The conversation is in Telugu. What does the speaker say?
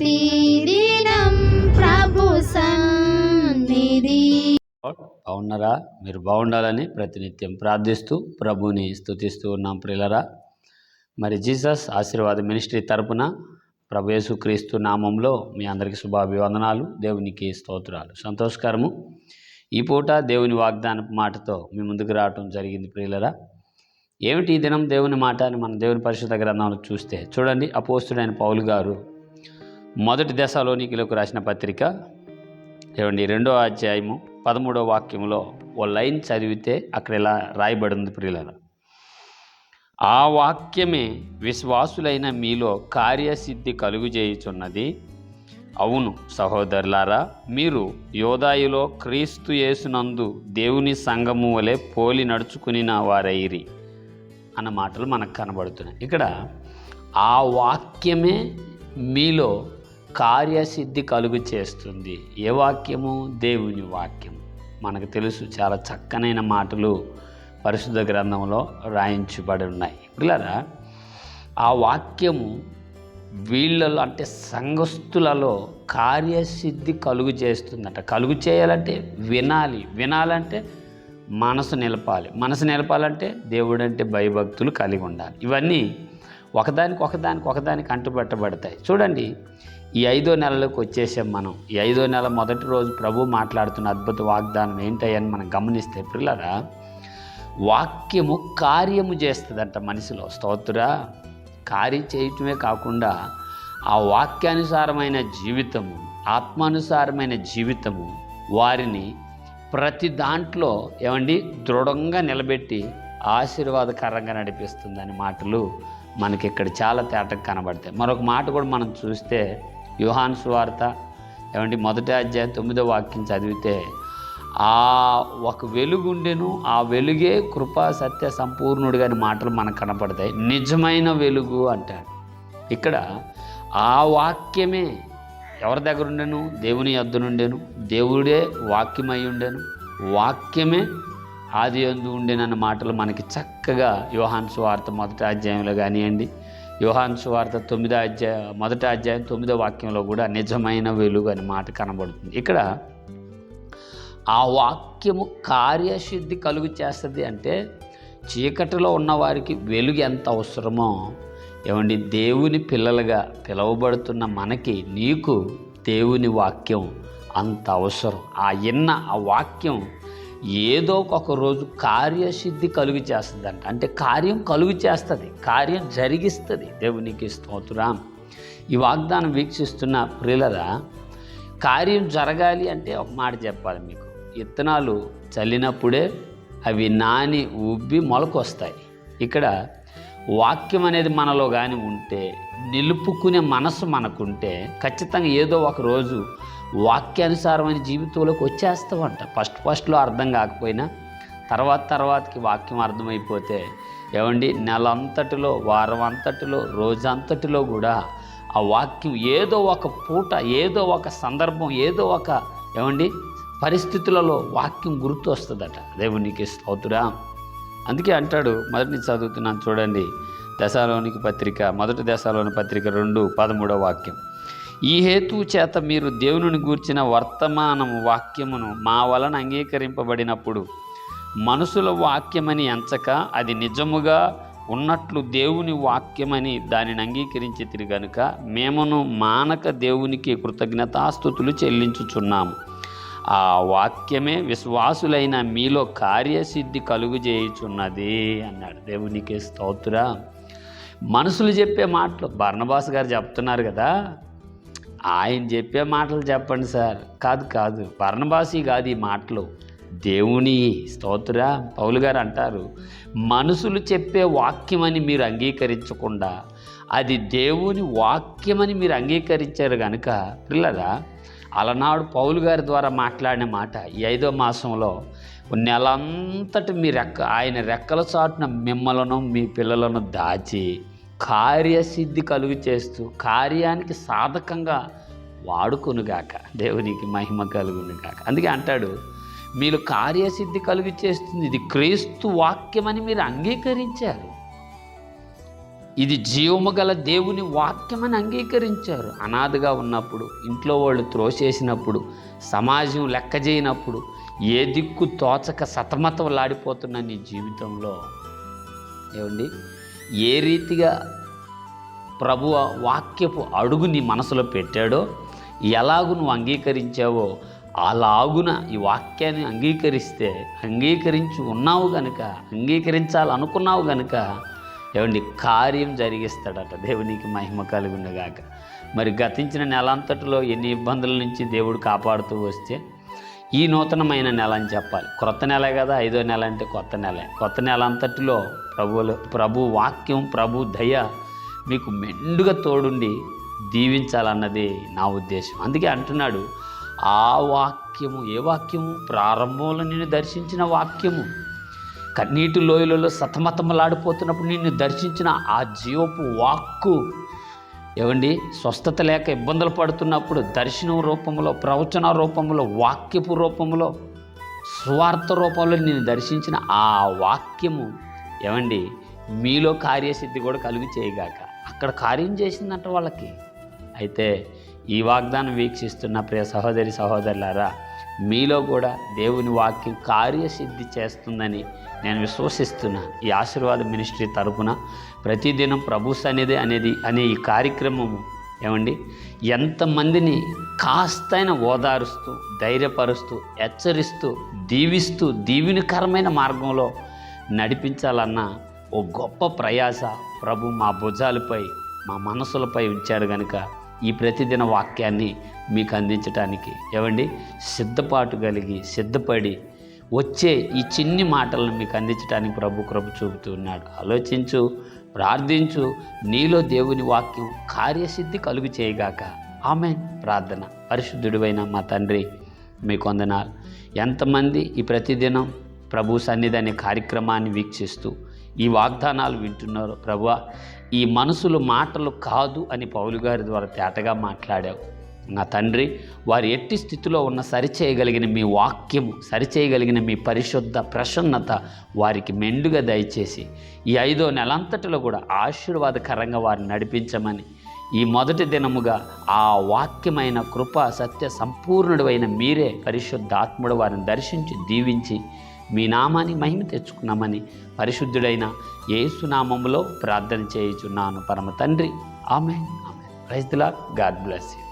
ప్రతిదినం ప్రభు సన్నిధి. బాగున్నారా? మీరు బాగుండాలని ప్రతినిత్యం ప్రార్థిస్తూ ప్రభుని స్థుతిస్తూ ఉన్నాం ప్రిలరా మరి జీసస్ ఆశీర్వాద మినిస్ట్రీ తరపున ప్రభు యేసుక్రీస్తు నామంలో మీ అందరికీ శుభాభివందనాలు దేవునికి స్తోత్రాలు. సంతోషకరము. ఈ పూట దేవుని వాగ్దాన మాటతో మీ ముందుకు రావటం జరిగింది ప్రియులరా. ఏమిటి ఈ దినం దేవుని మాట అని మన దేవుని పరిశుద్ధ గ్రంథంలో చూస్తే చూడండి. అపోస్తుడైన పౌలు గారు మొదటి దశలోనికిలకు రాసిన పత్రిక ఏమండి రెండో అధ్యాయము పదమూడో వాక్యంలో ఓ లైన్ చదివితే అక్కడ ఇలా రాయబడింది ప్రియులరా? ఆ వాక్యమే విశ్వాసులైన మీలో కార్యసిద్ధి కలుగు చేయుచున్నది. అవును సహోదరులారా మీరు యోదాయులో క్రీస్తు యేసునందు దేవుని సంఘము వలె పోలి నడుచుకుని వారైరి అన్న మాటలు మనకు కనబడుతున్నాయి. ఇక్కడ ఆ వాక్యమే మీలో కార్యసిద్ధి కలుగు చేస్తుంది ఏ వాక్యము? దేవుని వాక్యం మనకు తెలుసు చాలా చక్కనైన మాటలు పరిశుద్ధ గ్రంథంలో రాయించబడి ఉన్నాయి. పిల్లరా ఆ వాక్యము వీళ్ళలో అంటే సంఘస్థులలో కార్యసిద్ధి కలుగు చేస్తుందట కలుగు చేయాలంటే వినాలి. వినాలంటే మనసు నిలపాలి. మనసు నిలపాలంటే దేవుడు అంటే భయభక్తులు కలిగి ఉండాలి. ఇవన్నీ ఒకదానికి ఒకదానికి ఒకదానికి అంటుపట్టబడతాయి. చూడండి ఈ ఐదో నెలలకు వచ్చేసాం మనం. ఈ ఐదో నెల మొదటి రోజు ప్రభు మాట్లాడుతున్న అద్భుత వాగ్దానం ఏంటయ్యని మనం గమనిస్తే పిల్లరా వాక్యము కార్యము చేస్తుందంట మనిషిలో. స్తోత్ర? కార్యం చేయటమే కాకుండా ఆ వాక్యానుసారమైన జీవితము ఆత్మానుసారమైన జీవితము వారిని ప్రతి దాంట్లో ఏమండి దృఢంగా నిలబెట్టి ఆశీర్వాదకరంగా నడిపిస్తుందని మాటలు మనకి ఇక్కడ చాలా తేటకు కనబడతాయి. మరొక మాట కూడా మనం చూస్తే యుహాన్ సువార్త ఏమండి మొదటి అధ్యాయం తొమ్మిదో వాక్యం చదివితే ఆ ఒక వెలుగుండెను ఆ వెలుగే కృపా సత్య సంపూర్ణుడిగా అని మాటలు మనకు కనపడతాయి. నిజమైన వెలుగు అంటాడు. ఇక్కడ ఆ వాక్యమే ఎవరి దగ్గర ఉండెను దేవుని యొద్ద నుండెను దేవుడే వాక్యమై ఉండెను వాక్యమే ఆది ఎందు ఉండేనన్న మాటలు మనకి చక్కగా యోహాన్ సువార్త మొదటి అధ్యాయంలో కానివ్వండి యోహాన్ సువార్త తొమ్మిదో అధ్యాయ మొదటి అధ్యాయం తొమ్మిదో వాక్యంలో కూడా నిజమైన వెలుగు అనే మాట కనబడుతుంది. ఇక్కడ ఆ వాక్యము కార్యసిద్ధి కలుగు చేస్తుంది అంటే చీకటిలో ఉన్నవారికి వెలుగు ఎంత అవసరమో ఏమండి దేవుని పిల్లలుగా పిలువబడుతున్న మనకి నీకు దేవుని వాక్యం అంత అవసరం. ఆ ఇన్న ఆ వాక్యం ఏదో ఒక రోజు కార్యసిద్ధి కలుగు చేస్తుందంట. అంటే కార్యం కలుగు చేస్తుంది కార్యం జరిగిస్తుంది. దేవునికి స్తోత్రం. ఈ వాగ్దానం వీక్షిస్తున్న ప్రియులరా కార్యం జరగాలి అంటే ఒక మాట చెప్పాలి మీకు. విత్తనాలు చల్లినప్పుడే అవి నాని ఉబ్బి మొలకొస్తాయి. ఇక్కడ వాక్యం అనేది మనలో కానీ ఉంటే నిలుపుకునే మనసు మనకుంటే ఖచ్చితంగా ఏదో ఒక రోజు వాక్యానుసారమైన జీవితంలోకి వచ్చేస్తామంట. ఫస్ట్ ఫస్ట్లో అర్థం కాకపోయినా తర్వాత తర్వాతకి వాక్యం అర్థమైపోతే ఏమండి నెల అంతటిలో వారం అంతటిలో రోజంతటిలో కూడా ఆ వాక్యం ఏదో ఒక పూట ఏదో ఒక సందర్భం ఏదో ఒక ఏమండి పరిస్థితులలో వాక్యం గుర్తు వస్తుందట దేవునికి స్తోత్రా. అందుకే అంటాడు మొదటి చదువుతున్నాను చూడండి దశలోనికి పత్రిక మొదటి దశలోని పత్రిక రెండు పదమూడవ వాక్యం. ఈ హేతు చేత మీరు దేవుని గూర్చిన వర్తమానము వాక్యమును మా వలన అంగీకరింపబడినప్పుడు మనుషుల వాక్యమని ఎంచక అది నిజముగా ఉన్నట్లు దేవుని వాక్యమని దానిని అంగీకరించి తిరిగనుక మేమును మానక దేవునికి కృతజ్ఞతాస్థుతులు చెల్లించుచున్నాము. ఆ వాక్యమే విశ్వాసులైన మీలో కార్యసిద్ధి కలుగు చేయుచున్నది అన్నాడు. దేవునికి స్తోత్ర. మనుషులు చెప్పే మాటలు బర్ణబాస్ గారు చెప్తున్నారు కదా. ఆయన చెప్పే మాటలు చెప్పండి సార్. కాదు కాదు. వర్ణభాషి కాదు ఈ మాటలు దేవుని స్తోత్ర పౌలు గారు అంటారు. మనుషులు చెప్పే వాక్యమని మీరు అంగీకరించకుండా అది దేవుని వాక్యమని మీరు అంగీకరించారు కనుక పిల్లరా అలనాడు పౌలు గారి ద్వారా మాట్లాడిన మాట ఈ ఐదో మాసంలో నెలంతటి మీ రెక్క ఆయన రెక్కల చాటున మిమ్మలను మీ పిల్లలను దాచి కార్యసిద్ధి కలుగు చేస్తూ కార్యానికి సాధకంగా వాడుకొనుగాక దేవునికి మహిమ కలుగునుగాక అందుకే అంటాడు మీరు కార్యసిద్ధి కలుగు చేస్తుంది. ఇది క్రీస్తు వాక్యమని మీరు అంగీకరించారు. ఇది జీవము గల దేవుని వాక్యమని అంగీకరించారు. అనాథగా ఉన్నప్పుడు ఇంట్లో వాళ్ళు త్రోసేసినప్పుడు సమాజం లెక్క చేయనప్పుడు ఏ దిక్కు తోచక సతమతం లాడిపోతున్న నీ జీవితంలో. ఏమండి? ఏ రీతిగా ప్రభు వాక్యపు అడుగు నీ మనసులో పెట్టాడో ఎలాగు నువ్వు అంగీకరించావో అలాగున ఈ వాక్యాన్ని అంగీకరిస్తే అంగీకరించి ఉన్నావు కనుక అంగీకరించాలనుకున్నావు కనుక ఏమండి కార్యం జరిగిస్తాడట దేవునికి మహిమ కలిగి ఉండగాక మరి గతించిన నెల అంతటిలో ఎన్ని ఇబ్బందుల నుంచి దేవుడు కాపాడుతూ వస్తే ఈ నూతనమైన నెల అని చెప్పాలి. క్రొత్త నెలే కదా ఐదో నెల అంటే కొత్త నెలే. కొత్త నెల అంతటిలో ప్రభువులు ప్రభు వాక్యం ప్రభు దయ మీకు మెండుగా తోడుండి దీవించాలన్నది నా ఉద్దేశం. అందుకే అంటున్నాడు ఆ వాక్యము ఏ వాక్యము? ప్రారంభంలో నిన్ను దర్శించిన వాక్యము. కన్నీటి లోయలలో సతమతమలాడిపోతున్నప్పుడు నిన్ను దర్శించిన ఆ జీవపు వాక్కు ఏమండి? స్వస్థత లేక ఇబ్బందులు పడుతున్నప్పుడు దర్శనం రూపంలో ప్రవచన రూపంలో వాక్యపు రూపంలో స్వార్థ రూపంలో నేను దర్శించిన ఆ వాక్యము ఏమండి? మీలో కార్యసిద్ధి కూడా కలిగి చేయగాక. అక్కడ కార్యం చేసిందంట వాళ్ళకి. అయితే ఈ వాగ్దానం వీక్షిస్తున్న ప్రియ సహోదరి సహోదరులారా మీలో కూడా దేవుని వాక్యం కార్యసిద్ధి చేస్తుందని నేను విశ్వసిస్తున్నా. ఈ ఆశీర్వాద మినిస్ట్రీ తరపున ప్రతిదినం ప్రభు సన్నిధి అనేది అనే ఈ కార్యక్రమము ఏమండి? ఎంతమందిని కాస్తైన ఓదారుస్తూ ధైర్యపరుస్తూ హెచ్చరిస్తూ దీవిస్తూ దీవినికరమైన మార్గంలో నడిపించాలన్న ఓ గొప్ప ప్రయాస ప్రభు మా భుజాలపై మా మనసులపై ఉంచాడు కనుక ఈ ప్రతిదిన వాక్యాన్ని మీకు అందించడానికి ఏమండి? సిద్ధపాటు కలిగి సిద్ధపడి వచ్చే ఈ చిన్ని మాటలను మీకు అందించడానికి ప్రభు కృప చూపుతూ ఉన్నాడు. ఆలోచించు ప్రార్థించు నీలో దేవుని వాక్యం కార్యసిద్ధి కలుగు చేయగాక. ఆమె ప్రార్థన. పరిశుద్ధుడివైన మా తండ్రి మీకు వందనాలు. ఎంతమంది ఈ ప్రతిదినం ప్రభు సన్నిధి అనే కార్యక్రమాన్ని వీక్షిస్తూ ఈ వాగ్దానాలు వింటున్నారు ప్రభు ఈ మనసులు మాటలు కాదు అని పౌలు గారి ద్వారా తేటగా మాట్లాడావు. నా తండ్రి వారు ఎట్టి స్థితిలో ఉన్న సరిచేయగలిగిన మీ వాక్యము సరిచేయగలిగిన మీ పరిశుద్ధ ప్రసన్నత వారికి మెండుగా దయచేసి ఈ ఐదో నెలంతటిలో కూడా ఆశీర్వాదకరంగా వారిని నడిపించమని ఈ మొదటి దినముగా ఆ వాక్యమైన కృప సత్య సంపూర్ణుడైన మీరే పరిశుద్ధ ఆత్ముడు వారిని దర్శించి దీవించి మీ నామాన్ని మహిమ తెచ్చుకున్నామని పరిశుద్ధుడైన యేసునామములో ప్రార్థన చేయుచున్నాను పరమ తండ్రి. ఆమె ఆమె ప్రైజ్ గాడ్ బ్లెస్ యూ.